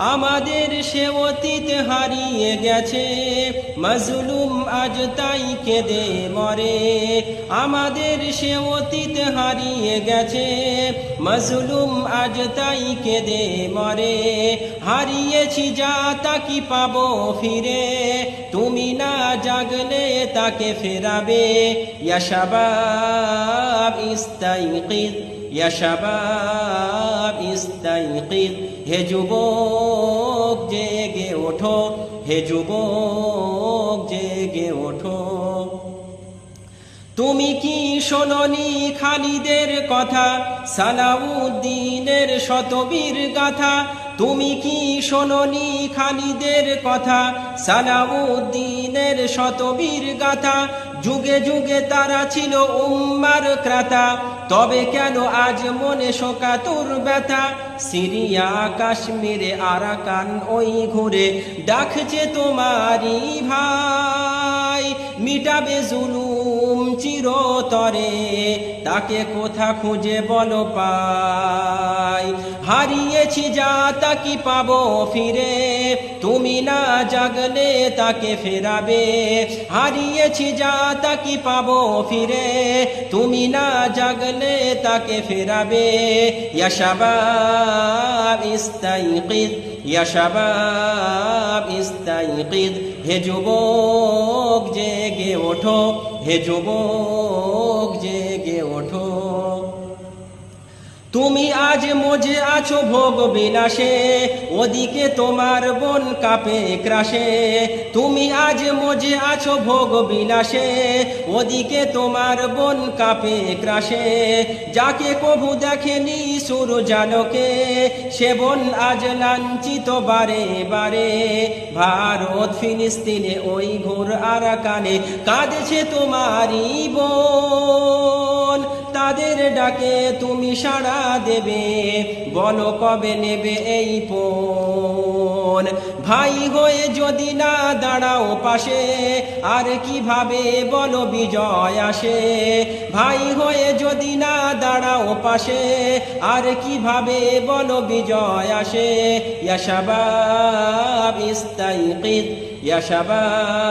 আমাদের সে অতীত হারিয়ে গেছে। মজলুম আজ তাই কেঁদে মরে। আমাদের সে অতীত হারিয়ে গেছে। মজলুম আজ তাই কেঁদে মরে। হারিয়েছি যা তাকি পাবো ফিরে? তুমি না জাগলে তাকে ফেরাবে। ইয়াশাবাব ইস্তাইকিদ, ইয়া শাবাব ইস্তাইকিদ। হে যুবক, জেগে ওঠো, হে যুবক, জেগে ওঠো। তুমি কি শোনি খালিদের কথা? সালাউদ্দিনের শতবীর গাথা তুমি কি শোনি খালিদের কথা? সালাউদ্দিনের শতবীর গাথা। যুগে যুগে তারা ছিল উম্মার ক্রাতা। তবে কেন আজ মনে শোকাতুর ব্যথা? সিরিয়া, কাশ্মীরে, আরাকান, ওই ঘুরে ডাকছে তোমারি ভাই। মিটাবে জুলুম চিরতরে, তাকে কোথা খুঁজে বলো পাই? হারিয়েছি যা তাকি পাবো ফিরে? তুমি না জাগলে তাকে ফেরাবে। হারিয়েছি যা তাকি পাবো ফিরে? তুমি না জাগলে তাকে ফেরাবে। ইয়াশাবাব ইস্তাইকিদ ইয়াশাবাব ইস্তাইকিদ, হে যুবক, জেগে ওঠো। হে যুবক জেগে তুমি আজ মজে আছো ভোগ বিলাসে, ওদিকে তোমার বোন কাপে ক্রাসে। তুমি আজ মজে আছো ভোগ বিলাসে, ওদিকে তোমার বোন কাপে ক্রাসে। যাকে কবু দেখেনি সুর জালকে সে বোন আজ লাঞ্ছিত বারে বারে। ভারত ফিলিস্তিনে ওই ঘোর আরাকানে কাঁদছে তোমারই বোন। তাদের ডাকে, তুমি সাড়া দেবে। বলো কবে নেবে এই পোন ভাই হয়ে যদি না দাঁড়াও পাশে, আর কীভাবে বলো বিজয় আসে? ভাই হয়ে যদি না দাঁড়াও পাশে, আর কীভাবে বলো বিজয় আসে? ইয়াশাবাব ইস্তাইকিদ ইয়াশাবাব